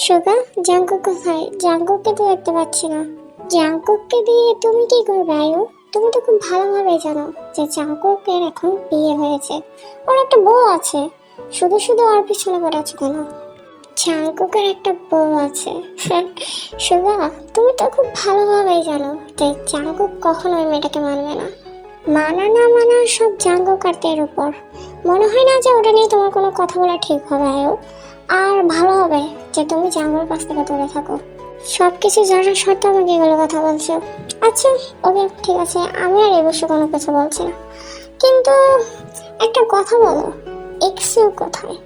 সুগা জাঙ্কুক কোথায় জাঙ্কুককে তো দেখতে পাচ্ছি না। জাঙ্কুককে দিয়ে তুমি কি করবে, আয়ু? তুমি তো খুব ভালোভাবে জানো যে জাঙ্কুকের এখন বিয়ে হয়েছে। ওর একটা বউ আছে। শুধু শুধু ওর পিছনে পড়েছো কেন? জাঙ্কুকের একটা বউ আছে। সুগা, তুমি তো খুব ভালোভাবেই জানো যে জাঙ্কুক কখনো ওই মেয়েটাকে মানবে না। মানা না মানা সব জাঙ্কুক উপর। মনে হয় না যে ওটা নিয়ে তোমার কোনো কথা বলা ঠিক হবে, আয়ু। আর ভালো হবে যে তুমি জাঙ্গুর কাছ থেকে দূরে থাকো। সব কিছু জানার সত্ত্বেও আমাকে এগুলো কথা বলছো। আচ্ছা ওকে, ঠিক আছে, আমি আর এ বসে কোনো কিছু বলছি না। কিন্তু একটা কথা বলো, এক্সিউ কোথায়?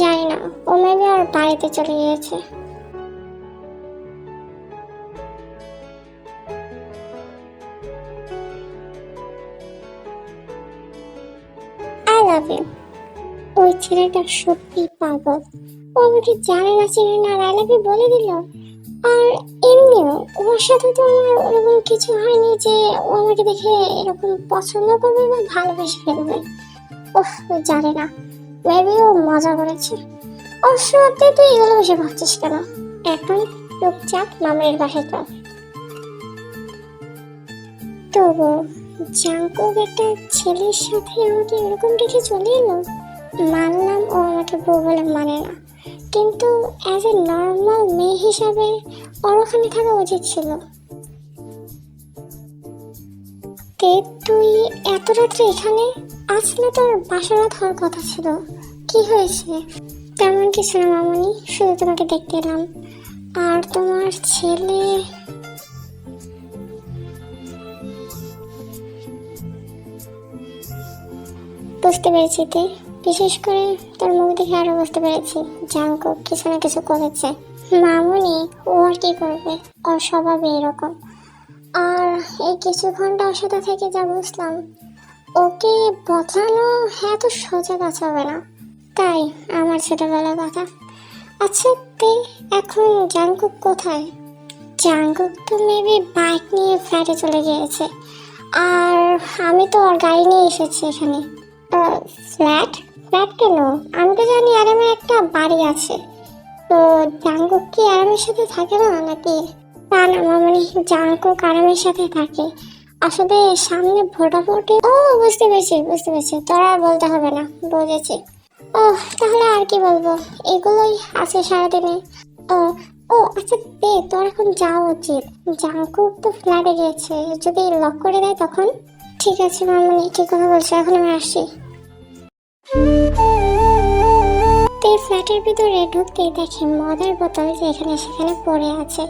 জানি না, ও মেবি আর বাড়িতে চলে গিয়েছে। আই লাভ ইউ ওই ছেলেটা সত্যি পাগল। ও আমাকে জানে না চেনে না ইউ বলে দিল। আর এমনিও ওর সাথে তো আমার ওরকম কিছু হয়নি যে ও আমাকে দেখে এরকম পছন্দ করবে বা ভালোবেসে ফেলবে। ওহ জানে না। মেবি ও মজা করেছে। ও সত্যি তুই এগুলো বসে ভাবছিস কেন? এখন চুপচাপ মামের বাসায় চল। তবু জাঙ্কুক একটা ছেলের সাথে আমাকে এরকম রেখে চলে এলো? মানলাম ও আমাকে বউ বলে মানে না। কিন্তু অ্যাজ এ নর্মাল মেয়ে হিসাবে ওর ওখানে থাকা উচিত ছিল। তে তুই এত রাত্রে এখানে? আজ না তোর বাসা রাত হওয়ার কথা ছিল। কি হয়েছে? তেমন কিছু না মামনি, শুধু তোমাকে দেখতে এলাম। আর তোমার ছেলে? বুঝতে পেরেছি তে। বিশেষ করে তোর মুখ দেখে আরও বুঝতে পেরেছি, জাঙ্কু কিছু না কিছু করেছে। মামুনি, ও আর কি করবে? ওর স্বভাবে এরকম। আর এই কিছু ঘণ্টা ওর সাথে থেকে যা বুঝলাম, ওকে বদলানো হ্যাঁ তো সোজা কাজ হবে না। তাই আমার ছোটবেলার কথা। আচ্ছা তে এখন জাঙ্কুক কোথায়? জাঙ্কুক তো মেবি বাইক নিয়ে ফ্ল্যাটে চলে গিয়েছে। আর আমি তো ওর গাড়ি নিয়ে এসেছি এখানে। ফ্ল্যাট ফ্ল্যাট কেন? আমি তো জানি আরামে একটা বাড়ি আছে। তো জাঙ্কুক কি আরামের সাথে থাকে না নাকি? তা না না মামনি জাঙ্কুক আরামের সাথে থাকে। আসলে সামনে ভোটাভুটি ও, বুঝতে পেরেছি বুঝতে পেরেছি। তোরা বলতে হবে না, বুঝেছি। ও তাহলে আর কি বলব? এগুলোই আছে সারাদিনে। ও ও আচ্ছা দে, তোর এখন যাওয়া উচিত। জাঙ্কুক তো ফ্ল্যাটে গিয়েছে। যদি লক করে দেয় তখন? ঠিক আছে, মামনি ঠিক কথা বলছো। এখন আমি আসছি। তে ফ্ল্যাটের ভিতরে ঢুকতেই দেখে মদের বোতল যেখানে সেখানে পড়ে আছে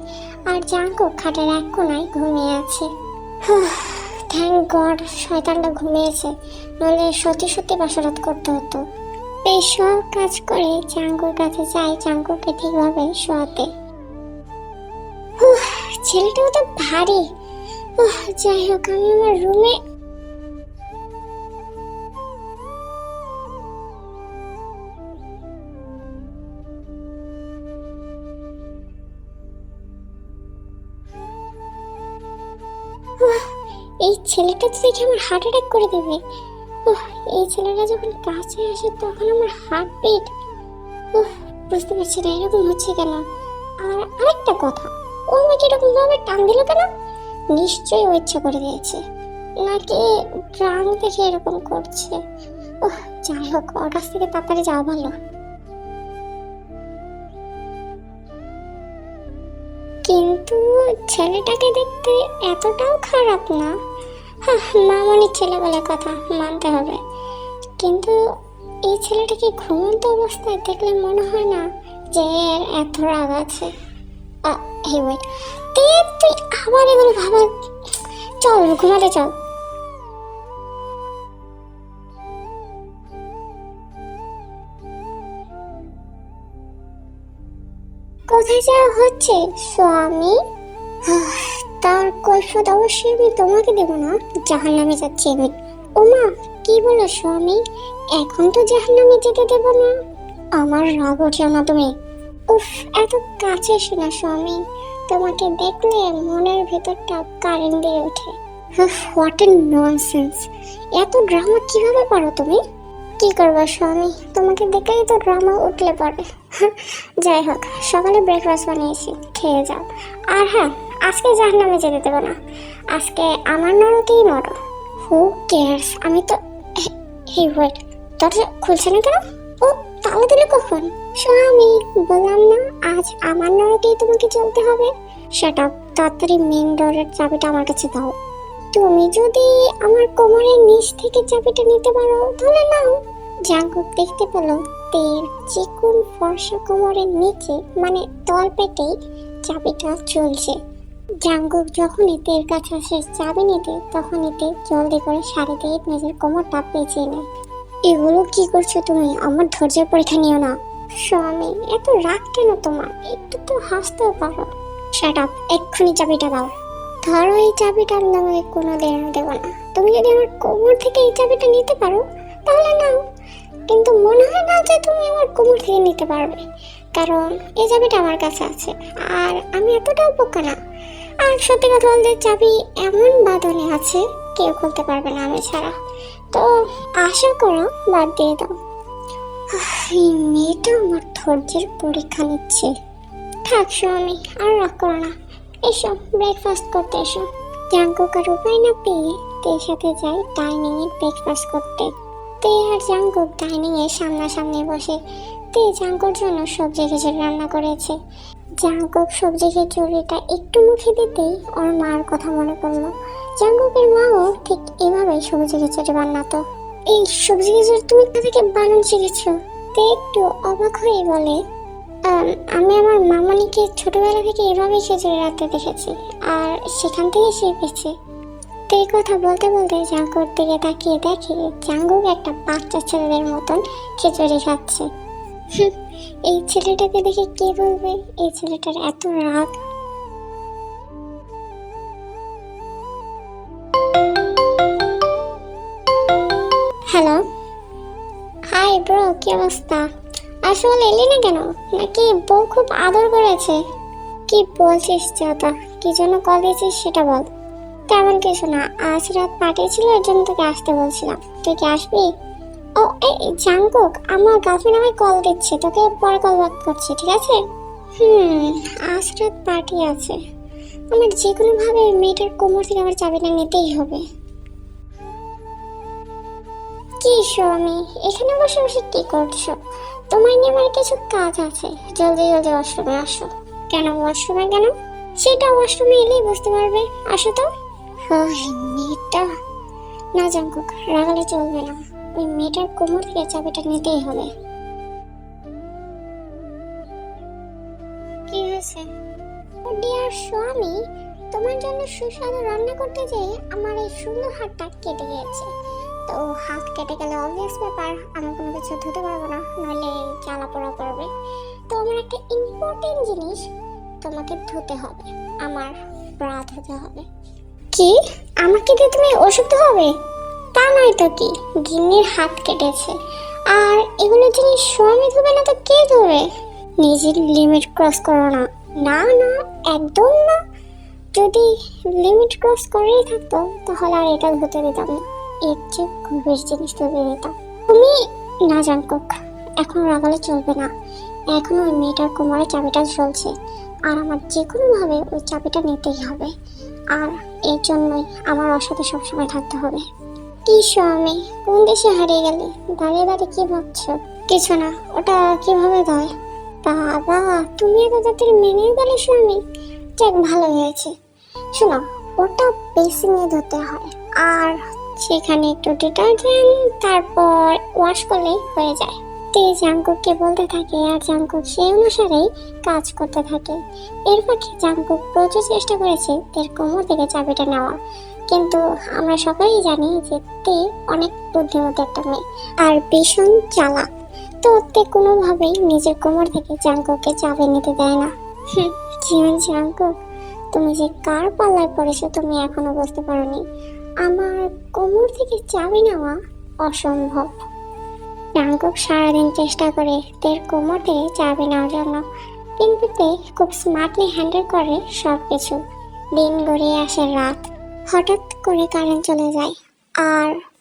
আর জাঙ্কু খাটের এক কোনায় ঘুমিয়ে আছে। থ্যাংক গড শয়তানটা ঘুমিয়েছে, নইলে সত্যি সত্যি বাসরাত করতে হতো। এই সব কাজ করে জাঙ্কুর কাছে যাই জাঙ্কুকে ঠিকভাবে শোয়াতে। ছেলেটাও তো ভারী। যাই হোক, আমি আমার রুমে এই ছেলেটা তো দেখে আমার হার্ট অ্যাটাক করে দেবে। উহ, এই ছেলেটা যখন কাছে আসে তখন আমার হার্ট বিট বুঝতে পারছি না এরকম হচ্ছে কেন? আর আরেকটা কথা ও আমাকে এরকম ভাবে টান দিল কেন? নিশ্চয়ই ও ইচ্ছা করে দিয়েছে। নাকি ড্রাম দেখে এরকম করছে? ওহ যাই হোক ওর কাছ থেকে তাড়াতাড়ি যাওয়া ভালো। কিন্তু ছেলেটাকে দেখতে এতটাও খারাপ না। মামনির ছেলে বলে কথা মানতে হবে। কিন্তু এই ছেলেটাকে ঘুমন্ত অবস্থায় দেখলে মনে হয় না যে এর এত রাগ আছে? হে ওয়েট তে তুই আবার এগুলো ভাবা চল, ঘুমাতে চল। কোথায় যাওয়া হচ্ছে, স্বামী? তার কৈফত অবশ্যই আমি তোমাকে দেব না। জাহান নামে যাচ্ছি আমি ওমা, কি বলো স্বামী? এখন তো জাহান নামে যেতে দেব না। আমার রাগ ওঠেও না তুমি। উফ, এত কাছে এসো না স্বামী। তোমাকে দেখলে মনের ভেতরটা কারেন্ট দিয়ে ওঠে। হোয়াট এ ননসেন্স এত ড্রামা কীভাবে পারো তুমি? কি করবে স্বামী? তোমাকে দেখলেই তো ড্রামা উঠলে পারে। যাই হোক, সকালে ব্রেকফাস্ট বানিয়েছি, খেয়ে যাও। আর হ্যাঁ আজকে জাহান নামে যেতে দেবো না। আজকে আমার নরকেই মরো। হু কেয়ার্স আমি তো হে ওয়েট দরজা খুলছে না কেন? ও, তালা দিলে কখন? স্বামী, বললাম না, আজ আমার নরকেই তোমাকে চলতে হবে। সেটা তাড়াতাড়ি মেন ডোরের চাবিটা আমার কাছে দাও। তুমি যদি আমার কোমরের নিচ থেকে চাবিটা নিতে পারো, তাহলে নাও। জাঙ্কুক দেখতে পেল তের চিকুন ফর্সা কোমরের নিচে মানে তল পেটেই চাবিটা চলছে। জাঙ্কুক যখন তের কাছে আসে, চাবি নিতে তখন তে জলদি করে শাড়ি দিয়ে নিজের কোমরটা পেঁচিয়ে নেয়। এগুলো কি করছ তুমি? আমার ধৈর্যের পরীক্ষা নিও না। স্বামী, এত রাগ কেন তোমার? একটু তো হাসতেও পারো। সেট আপ এক্ষুনি চাবিটা দাও। ধরো এই চাবিটা আমি কোনো দিন দেবো না। তুমি যদি আমার কোমর থেকে এই চাবিটা নিতে পারো, তাহলে নাও। কিন্তু মনে হয় না যে তুমি আমার কোমর থেকে নিতে পারবে। কারণ এই চাবিটা আমার কাছে আছে, আর আমি এতটাও পোকা না। আর সত্যি কথা বলতে চাবি এমন বাঁধনে আছে, কেউ খুলতে পারবে না আমি ছাড়া। তো আশা করো বাদ দিয়ে দাও। এই মেয়েটা আমার ধৈর্যের পরীক্ষা নিচ্ছে। থাক স্বামী, আর রাগ করো না। এসো ব্রেকফাস্ট করতে এসো। জাঙ্কুক আর উপায় না পেয়ে তের সাথে যাই ডাইনিং এ ব্রেকফাস্ট করতে। তে আর জাঙ্কুক ডাইনিং এর সামনাসামনি বসে। তে জাঙ্কুর জন্য সবজি খিচুড়ি রান্না করেছে। জাঙ্কুক সবজি খিচুড়িটা একটু মুখে দিতেই ওর মার কথা মনে পড়ল। জাঙ্কুকের মাও ঠিক এভাবেই সবজি খিচুড়ি বানাতো এই সবজি খিচুড়ি তুমি থেকে বানানো শিখেছো তে একটু অবাক হয়ে বলে, আমি আমার মামনিকে ছোটবেলা থেকে এভাবেই খিচুড়ি রাখতে দেখেছি। আর সেখান থেকে শিখেছি। এই কথা বলতে বলতে জাঙ্গুর দিকে তাকিয়ে দেখে জাঙ্গুক একটা বাচ্চা ছেলেদের মতন খিচুড়ি খাচ্ছে। এই ছেলেটাকে দেখে কে বলবে? এই ছেলেটার এত রাগ। হ্যালো? হাই ব্রো, কি অবস্থা? আসলে এলি না কেন? নাকি বউ খুব আদর করেছে? কি বলছিস চাতা কি জন্য কল দিয়েছিস সেটা বল। তেমন কিছু না। আজ রাত পাঠিয়েছিল, এর জন্য তোকে আসতে বলছিলাম। তুই কি আসবি? ও, এই জাঙ্কুক আমার গার্লফ্রেন্ড আমায় কল দিচ্ছে। তোকে পরে কল ব্যাক করছি, ঠিক আছে? হুম, আজ রাত পার্টি আছে। আমার যে কোনোভাবে মেয়েটার কোমর থেকে আমার চাবিটা নিতেই হবে। কি স্বামী, এখানে বসে বসে কি করছ? তোমার নিয়ে আমার কিছু কাজ আছে। জলদি জলদি ওয়াশরুমে আসো। কেন ওয়াশরুমে কেন? সেটা ওয়াশরুমে এলেই বুঝতে পারবে। আসো তো। মেয়েটা? না জাঙ্কুক রাগালে চলবে না। ওই মেয়েটার কোমর থেকে চাবিটা নিতেই হবে। কি হয়েছে? ডিয়ার স্বামী তোমার জন্য সুস্বাদু রান্না করতে যেয়ে আমার এই সুন্দর হাতটা কেটে গিয়েছে। তো হাত কেটে গেলে অবভিয়াস ব্যাপার আমি কোনো কিছু ধুতে পারব না নইলে জ্বালা পোড়া করবে। তো আমার একটা ইম্পর্টেন্ট জিনিস তোমাকে ধুতে হবে আমার ব্রা ধুতে হবে। কি? আমাকে দিয়ে তুমি ওষুধ হবে? তা নয় তো কি? গিন্নির হাত কেটেছে। আর এগুলো জিনিস স্বামী ধুবে না তো কে ধুবে? নিজের লিমিট ক্রস করো না। না না, একদম না। যদি লিমিট ক্রস করেই থাকতো, তাহলে আর এটা ধুতে দিতাম না। এর চেয়ে গভীর জিনিস ধুতে দিতাম। তুমি না জানকুক, এখন রাগালে চলবে না। এখন ওই মেয়েটার কোমরে চাবিটা চলছে আর আমার যে কোনোভাবে ওই চাবিটা নিতেই হবে। আর এর জন্যই আমার ওর সাথে সবসময় থাকতে হবে। কি স্বামী, কোন দেশে হারিয়ে গেলে? দাঁড়িয়ে দাঁড়িয়ে কি ভাবছ? কিছু না, ওটা কীভাবে দেয়? বাবা, তুমি এত তাড়াতাড়ি মেনে গেলে স্বামী। যাক ভালো হয়েছে। শোনো, ওটা বেসিনে ধুতে হয়। আর সেখানে একটু ডিটারজেন্ট তারপর ওয়াশ করলেই হয়ে যায়। তে জাঙ্কুককে বলতে থাকে, আর জাঙ্কুক সেই অনুসারেই কাজ করতে থাকে। এর ফাঁকে জাঙ্কুক প্রচুর চেষ্টা করেছে তের কোমর থেকে চাবিটা নেওয়া। কিন্তু আমরা সবাই জানি যে তে অনেক বুদ্ধিমতী একটা মেয়ে, আর ভীষণ চালাক। তো তে কোনোভাবেই নিজের কোমর থেকে জাঙ্কুককে চাবি নিতে দেয় না। জীবন জাঙ্কুক তুমি যে কার পাল্লায় পড়েছো তুমি এখনও বুঝতে পারোনি। আমার কোমর থেকে চাবি নেওয়া অসম্ভব। জাঙ্কুক সারাদিন চেষ্টা করে তের কোমর চাবি নেওয়ার জন্য। কিন্তু তে খুব স্মার্টলি হ্যান্ডেল করে সব কিছু দিন গড়িয়ে আসে রাত। হঠাৎ করে কারেন্ট চলে যায়। আর